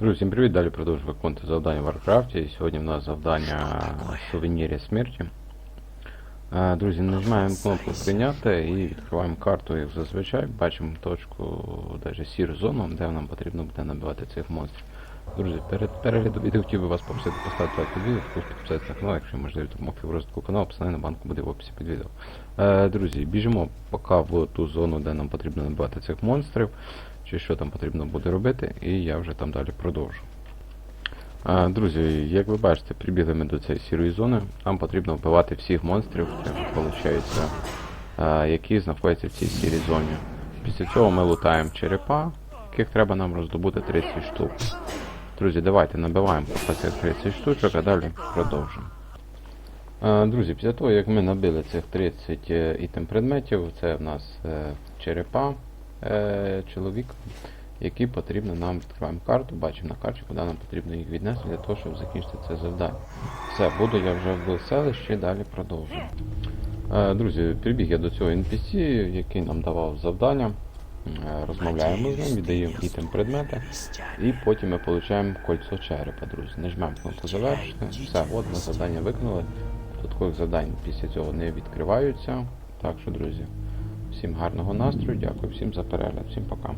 Друзі, всім привіт! Далі продовжую виконувати завдання в Варкрафті. І сьогодні в нас завдання сувенірі смерті. Е, Друзі, нажимаємо кнопку прийняти і відкриваємо карту, як зазвичай. Бачимо точку, навіть сіру зону, де нам потрібно буде набивати цих монстрів. Друзі, перед переглядом відео хотів би вас попросити поставити лайк під відео, також підписатися на канал, якщо можливо допомогти в розвитку каналу, посилання на банку буде в описі під відео. Е, друзі, біжимо поки в ту зону, де нам потрібно набивати цих монстрів, чи що там потрібно буде робити, і я вже там далі продовжу. Е, друзі, як ви бачите, прибігли ми до цієї сірої зони. Нам потрібно вбивати всіх монстрів, виходить, які знаходяться в цій сірій зоні. Після цього ми лутаємо черепа, яких треба нам роздобути 30 штук. Друзі, давайте набиваємо по цих 30 штучок, а далі продовжимо. Друзі, після того, як ми набили цих 30 е, ітем предметів, це в нас е, черепа е, чоловік, які потрібно нам відкриваємо карту, бачимо на карті, куди нам потрібно їх віднести для того, щоб закінчити це завдання. Все, буду я вже в селищі, далі продовжую. Е, Друзі, прибіг я до цього NPC, який нам давав завдання. Е, Розмовляємо з ним, віддаємо ітем предмети, і потім ми отримуємо кольцо черепа, друзі. Нажмемо кнопку завершити. Все, от ми завдання виконали. Додаткових завдань після цього не відкриваються. Так що, друзі, всім гарного настрою, дякую всім за перегляд, всім пока.